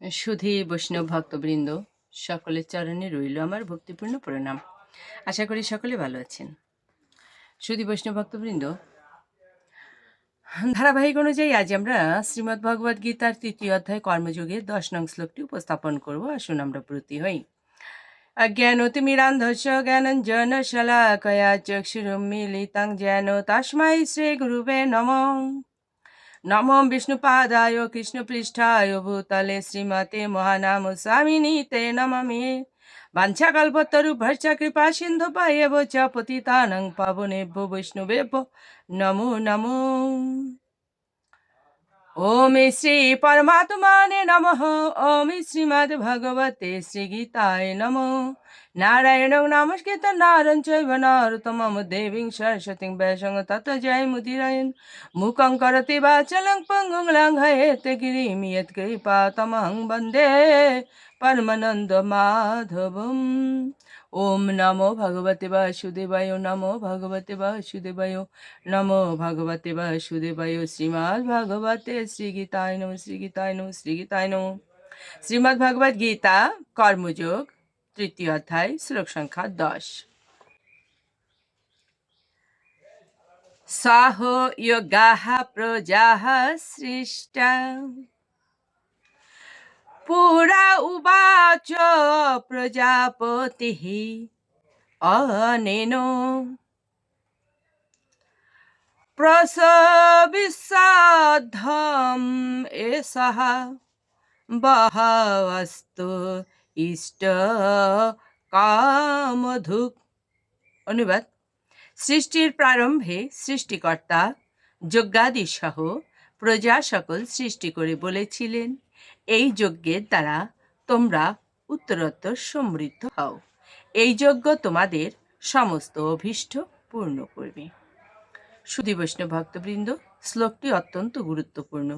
সুধী, বৈষ্ণব ভক্তবৃন্দ, সকলের চরণে রইল আমার ভক্তিপূর্ণ প্রণাম। আশা করি সকলে ভালো আছেন। সুধী, বৈষ্ণব ভক্তবৃন্দ, ধারাবাহিক অনুযায়ী আজ আমরা শ্রীমদ্ ভগবদ গীতার তৃতীয় অধ্যায় কর্মযোগের দশ নং শ্লোকটি উপস্থাপন করব। আসুন আমরা প্রতি হই। অজ্ঞানতিমিরান্ধস্য জ্ঞানঞ্জন শলাকয়া চক্ষুরুন্মিলিতং যেন শ্রী শ্রীগুরুবে নমঃ। নমো বিষ্ণুপাদায় কৃষ্ণপৃষ্ঠায় ভূতলে শ্রীমতে মহানাম স্বামিনী তে নমামি বাঞ্ছাকল্পতরুভর্ষ কৃপা সিন্ধু পায়েব চ পতিতানং পাবনেভ্য বৈষ্ণবেভ্য নমো নমো ओम श्री परमात्माने नमः ओम श्रीमद् भगवते श्रीगीताय नमो नारायणं नमस्कृत नारं चैव नारतमं देवीं सरस्वतीं वैशं तत् जय मुदिरायन् मुखं करति वाचलं पङ्गुं लाङ्घयेत् गिरिं यत्कृपा तमहं वन्दे परमानन्दमाधवम् ওম নমো ভগবতে বাসুদেবায় নমো ভগবতে বাসুদেবায় নমো ভগবতে বাসুদেবায় শ্রীমদ্ ভগবতে শ্রীগীতায় নম শ্রীগীতায় নম শ্রীগীতায় নম। শ্রীমদ্ ভগবদ গীতা, কর্মযোগ, তৃতীয় অধ্যায়, শ্লোক সংখ্যা দশ। সাহ যোগাহ প্রজাহ সৃষ্টা পুরা উবাচ প্রজাপতি অনেন প্রসবিসাধম এসহ বহস্তু ইষ্ট কামধুক অনুবাদ সৃষ্টির প্রারম্ভে সৃষ্টিকর্তা যজ্ঞাদি সহ প্রজা সকল সৃষ্টি করে বলেছিলেন। এই যজ্ঞের দ্বারা তোমরা উত্তরোত্তর সমৃদ্ধ হও। এই যজ্ঞ তোমাদের সমস্ত অভীষ্ট পূর্ণ করবে। সুধী বৈষ্ণব ভক্তবৃন্দ, শ্লোকটি অত্যন্ত গুরুত্বপূর্ণ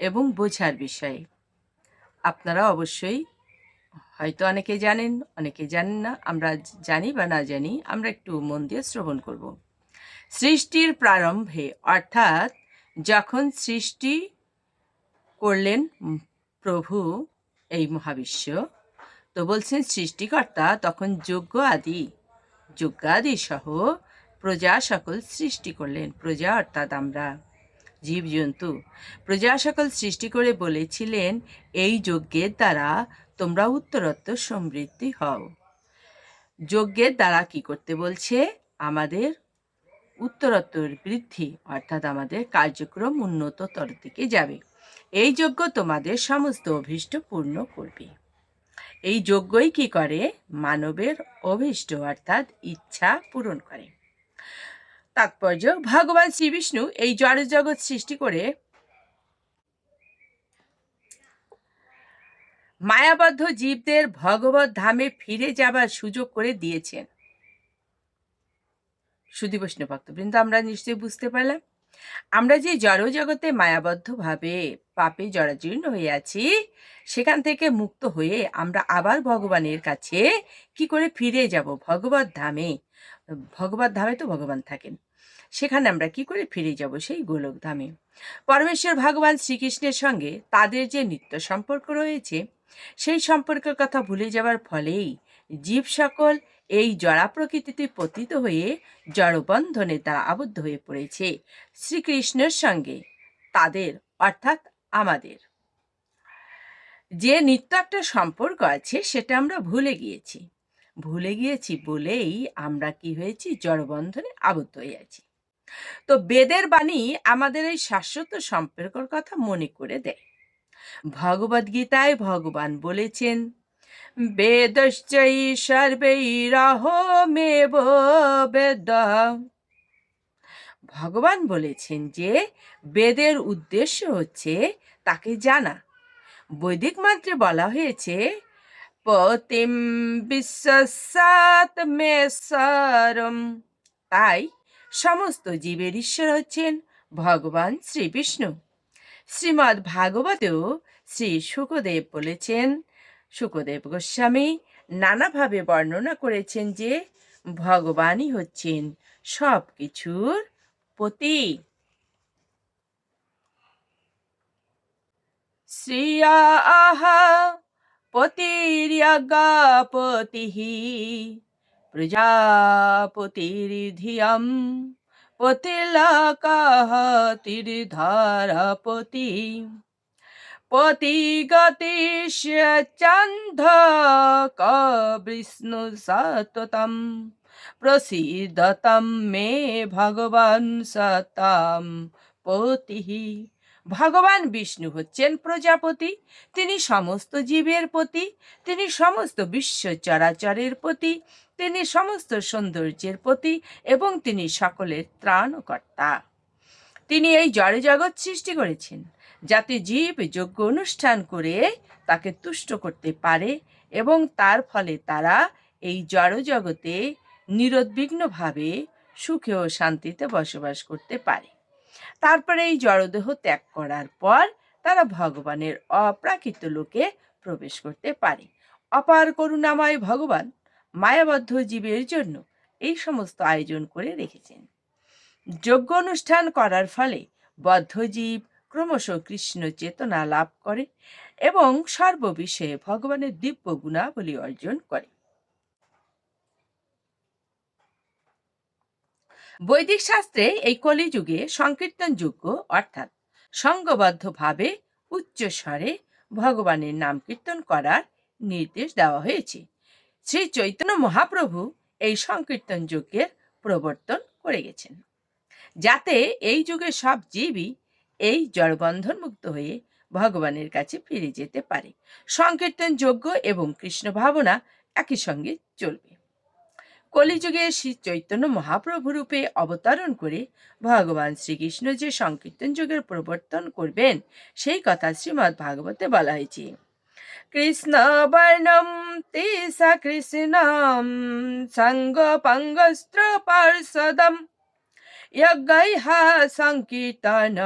এবং বোঝার বিষয়ে। আপনারা অবশ্যই হয়তো অনেকে জানেন অনেকে জানেন না, আমরা জানি বা না জানি, আমরা একটু মন দিয়ে শ্রবণ করব। সৃষ্টির প্রারম্ভে, অর্থাৎ যখন সৃষ্টি করলেন প্রভু, এই মহাবিশ্ব। তো বলছেন সৃষ্টিকর্তা, তখন যজ্ঞ আদি। যজ্ঞাদি সহ প্রজা সকল সৃষ্টি করলেন। প্রজা অর্থাৎ আমরা। জীবজন্তু, প্রজা সকল সৃষ্টি করে বলেছিলেন, এই যজ্ঞের দ্বারা তোমরা উত্তরোত্তর সমৃদ্ধি হও। যজ্ঞের দ্বারা কি করতে বলছে? আমাদের উত্তরোত্তর বৃদ্ধি অর্থাৎ আমাদের কার্যক্রম উন্নততর দিকে যাবে। এই যজ্ঞ তোমাদের সমস্ত অভীষ্ট পূর্ণ করবে। এই যজ্ঞই কি করে? মানবের অভীষ্ট অর্থাৎ ইচ্ছা পূরণ করে। তাৎপর্য, ভগবান শ্রী বিষ্ণু এই জড়জগৎ সৃষ্টি করে মায়াবদ্ধ জীবদের ভগবত ধামে ফিরে যাবার সুযোগ করে দিয়েছেন। সুধী বৈষ্ণব ভক্তবৃন্দ, আমরা নিশ্চয়ই বুঝতে পারলাম। আমরা যে জড় জগতে মায়াবদ্ধভাবে পাপে জরাজীর্ণ হয়ে আছি, সেখান থেকে মুক্ত হয়ে আমরা আবার ভগবানের কাছে কি করে ফিরে যাব? ভগবত ধামে। ভগবত ধামে তো ভগবান থাকেন। সেখানে আমরা কি করে ফিরে যাব? সেই গোলক ধামে। পরমেশ্বর ভগবান শ্রীকৃষ্ণের সঙ্গে তাদের যে নিত্য সম্পর্ক রয়েছে, সেই সম্পর্কের কথা ভুলে যাওয়ার ফলেই জীব সকল এই জড়া প্রকৃতিতে পতিত হয়ে জড়বন্ধনে তারা আবদ্ধ হয়ে পড়েছে শ্রীকৃষ্ণের সঙ্গে। তাদের, অর্থাৎ আমাদের। যে নিত্য একটা সম্পর্ক আছে, সেটা আমরা ভুলে গিয়েছি। ভুলে গিয়েছি বলেই আমরা কি হয়েছি? জড়বন্ধনে আবদ্ধ হয়ে আছি। তো বেদের বাণী আমাদের এই শাশ্বত সম্পর্কের কথা মনে করে দেয়। ভগবদ্গীতায় ভগবান বলেছেন বেদশ্চৈ সর্বৈরহমেব বেদ। ভগবান বলেছেন যে, বেদের উদ্দেশ্য হচ্ছে তাকে জানা। বৈদিক মন্ত্রে বলা হয়েছে, পতিম বিশ্বাসাত মেসরম তাই সমস্ত জীবের ঈশ্বর হচ্ছেন ভগবান শ্রী বিষ্ণু শ্রীমদ্ ভাগবতেও শ্রী সুখদেব বলেছেন সুখদেব গোস্বামী নানাভাবে বর্ণনা করেছেন যে ভগবানই হচ্ছেন সব কিছুর পতি শ্রিয়া আহা পতির্যজ্ঞাপতিः প্রজাপতির্ধিয়ম পতিলাকাহ তীর্ধারাপতি পতিগতিশ চন্দ কবিষ্ণু সততম প্রসিদতম মে ভগবান সতাম পতিঃ ভগবান বিষ্ণু হচ্ছেন প্রজাপতি, তিনি সমস্ত জীবের প্রতি তিনি সমস্ত বিশ্ব চরাচরের পতি, তিনি সমস্ত সৌন্দর্যের প্রতি এবং তিনি সকলের ত্রাণকর্তা। তিনি এই জড়জগৎ সৃষ্টি করেছেন। যাতে জীব যোগ্য অনুষ্ঠান করে তাকে তুষ্ট করতে পারে এবং তার ফলে তারা এই জড়জগতে নিরুদ্বিগ্নভাবে সুখে ও শান্তিতে বসবাস করতে পারে। তারপরে এই জড়দেহ ত্যাগ করার পর তারা ভগবানের অপ্রাকৃত লোকে প্রবেশ করতে পারে। অপার করুণাময় ভগবান মায়াবদ্ধ জীবের জন্য এই সমস্ত আয়োজন করে রেখেছেন। যজ্ঞ অনুষ্ঠান করার ফলে বদ্ধজীব ক্রমশ কৃষ্ণ চেতনা লাভ করে এবং সর্ববিষয়ে ভগবানের দিব্য গুণাবলী অর্জন করে। বৈদিক শাস্ত্রে এই কলিযুগে সংকীর্তন যোগ্য অর্থাৎ সঙ্গবদ্ধভাবে উচ্চ স্বরে ভগবানের নাম কীর্তন করার নির্দেশ দেওয়া হয়েছে। শ্রী চৈতন্য মহাপ্রভু এই সংকীর্তন যজ্ঞের প্রবর্তন করে গেছেন। যাতে এই যুগে সব জীবই এই জড়বন্ধন মুক্ত হয়ে ভগবানের কাছে ফিরে যেতে পারে। সংকীর্তন যোগ্য এবং কৃষ্ণ ভাবনা একই সঙ্গে চলবে। কলিযুগে শ্রী চৈতন্য মহাপ্রভু রূপে অবতরণ করে ভগবান শ্রীকৃষ্ণ যে সংকীর্তন যুগের প্রবর্তন করবেন, সেই কথা শ্রীমৎ ভাগবতে বলা হয়েছে। কৃষ্ণ বর্ণম তিসা কৃষ্ণম সঙ্গ পার্ষদম यज्ञैः সংকীর্তন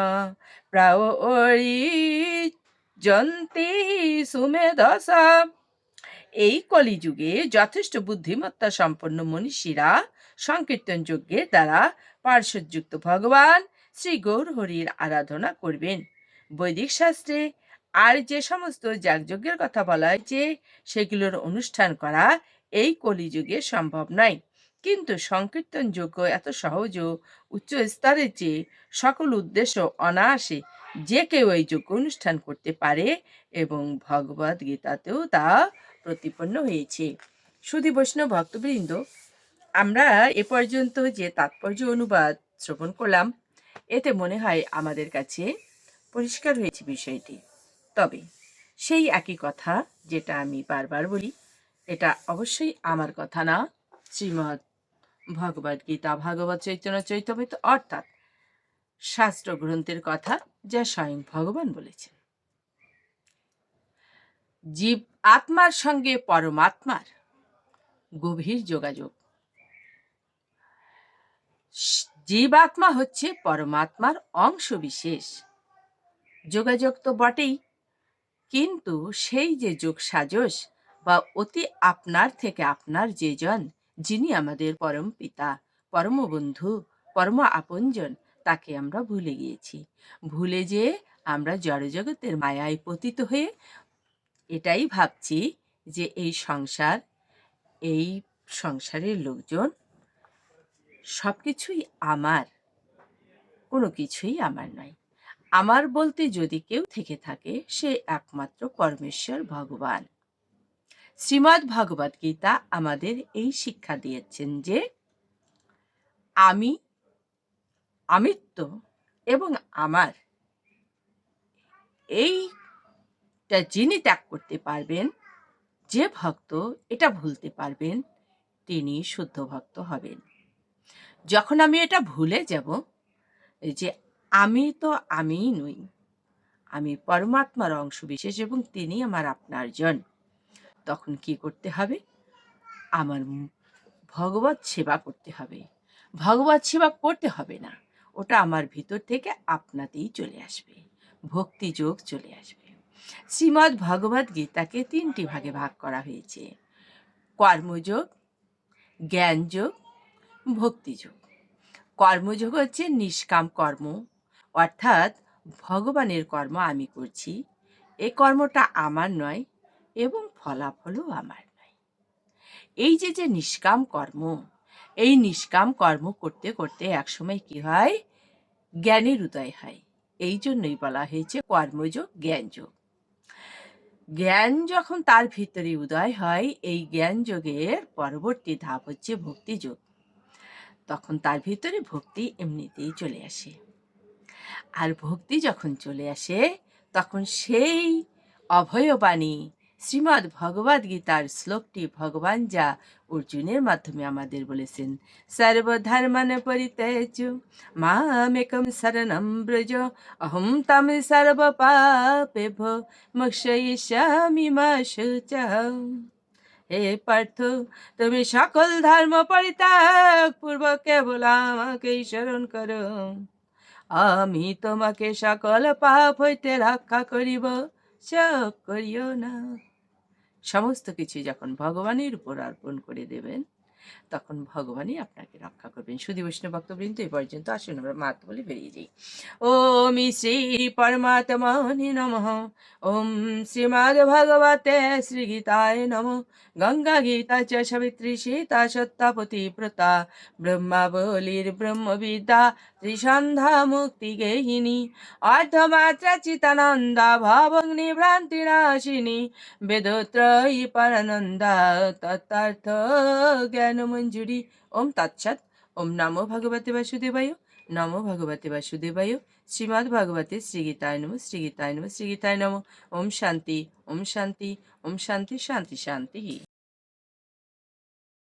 প্রয়োজন্তি সুমেধসা এই কলিযুগে যথেষ্ট বুদ্ধিমত্তা সম্পন্ন মনীষীরা সংকীর্তন যজ্ঞের দ্বারা পার্শ্বযুক্ত ভগবান শ্রী গৌর হরির আরাধনা করবেন বৈদিক শাস্ত্রে আর যে সমস্ত যাগযজ্ঞের কথা বলা হয়েছে সেগুলোর অনুষ্ঠান করা এই কলিযুগে সম্ভব নয় কিন্তু সংকীর্তন যোগ্য এত সহজ উচ্চ স্তরের চেয়ে সকল উদ্দেশ্য অনায়াসে যে কেউ এই যোগ্য অনুষ্ঠান করতে পারে এবং ভগবদ গীতাতেও তা প্রতিপন্ন হয়েছে। সুধী বৈষ্ণব ভক্তবৃন্দ, আমরা এ পর্যন্ত যে তাৎপর্য অনুবাদ শ্রবণ করলাম, এতে মনে হয় আমাদের কাছে পরিষ্কার হয়েছে বিষয়টি। তবে সেই একই কথা যেটা আমি বারবার বলি, এটা অবশ্যই আমার কথা না, শ্রীমৎ ভগবদ গীতা, ভাগবত চৈতন্য চৈতমিত অর্থাৎ শাস্ত্র গ্রন্থের কথা যা স্বয়ং ভগবান বলেছেন। জীব আত্মার সঙ্গে পরমাত্মার গভীর যোগাযোগ। জীবাত্মা হচ্ছে পরমাত্মার অংশ বিশেষ। যোগাযোগ তো বটেই, কিন্তু সেই যে যোগ সাজস বা অতি আপনার থেকে আপনার যে জন যিনি আমাদের পরম পিতা, পরম বন্ধু, পরম আপনজন, তাকে আমরা ভুলে গিয়েছি। ভুলে যে আমরা জড়জগতের মায়ায় পতিত হয়ে এটাই ভাবছি যে এই সংসার, এই সংসারের লোকজন সব কিছুই আমার, কোনো কিছুই আমার নয়। আমার বলতে যদি কেউ থেকে থাকে, সে একমাত্র পরমেশ্বর ভগবান। শ্রীমদ্ ভগবদ গীতা আমাদের এই শিক্ষা দিয়েছেন যে আমি আমিত্ব এবং আমার এইটা যিনি ত্যাগ করতে পারবেন, যে ভক্ত এটা ভুলতে পারবেন, তিনি শুদ্ধ ভক্ত হবেন। যখন আমি এটা ভুলে যাব যে আমি তো আমিই নই, আমি পরমাত্মার অংশ বিশেষ এবং তিনি আমার আপনার জন তখন কি করতে হবে? আমার ভগবত সেবা করতে হবে। ভগবত সেবা করতে হবে না। ওটা আমার ভিতর থেকে আপনাতেই চলে আসবে। ভক্তি যোগ চলে আসবে। শ্রীমদ্ ভগবদ গীতাকে তিনটি ভাগে ভাগ করা হয়েছে। কর্মযোগ জ্ঞানযোগ ভক্তিযোগ কর্মযোগ হচ্ছে নিষ্কাম কর্ম। অর্থাৎ ভগবানের কর্ম আমি করছি। এ কর্মটা আমার নয় এবং ফলাফলও আমার নয়। এই যে যে নিষ্কাম কর্ম, এই নিষ্কাম কর্ম করতে করতে একসময় কি হয়? জ্ঞানের উদয় হয়। এই জন্যই বলা হয়েছে কর্মযোগ, জ্ঞানযোগ। জ্ঞান যখন তার ভিতরে উদয় হয়, এই জ্ঞান যোগের পরবর্তী ধাপ হচ্ছে ভক্তিযোগ। তখন তার ভিতরে ভক্তি এমনিতেই চলে আসে। আর ভক্তি যখন চলে আসে, তখন সেই অভয়বাণী শ্রীমদ্ ভগবদ গীতার শ্লোকটি ভগবান যা অর্জুনের মাধ্যমে আমাদের বলেছেন। সর্বধর্মান পরিত্যাজ মামেকম শরণম ব্রজ, অহম তম সর্বপাপেভ মোক্ষয়িষ্যামি মা হে পার্থ, তুমি সকল ধর্ম পরিত্যাগ পূর্বক কেবল আমাকেই স্মরণ করো। আমি তোমাকে সকল পাপ হইতে রক্ষা করিব শোক করিও না। সমস্ত কিছু যখন ভগবানের উপর অর্পণ করে দেবেন তখন ভগবানই আপনাকে রক্ষা করবেন। সুধী বৈষ্ণব ভক্তবৃন্দ এই পর্যন্ত আসুন, আমরা মাত বলে বেরিয়ে যাই। ওম শ্রী পরমাত্মনি নমঃ। ওম শ্রীমদ্ ভগবতে শ্রীগীতায় নম। গঙ্গা গীতা চ সাবিত্রী সীতা সত্যাপতি প্রতা। ব্রহ্মাবলীর ব্রহ্মবিদ্যা ত্রিসন্ধ্যা মুক্তি গেহিনী। অর্ধমাত্রা চিতানন্দা ভবগ্নি ভ্রান্তি নাশিনী। বেদত্রয়ী পরানন্দা তত্তার্থ জ্ঞান মঞ্জুরি। ওম তৎসৎ। ওম নমো ভগবতে বাসুদেবায়। নমো ভগবতে বাসুদেবায়। শ্রীমদ্ ভগবতে শ্রীগীতায় নম শ্রীগীতায় নম শ্রীগীতায় নম। ওম শান্তি। ওম শান্তি। ওম শান্তি শান্তি শান্তি।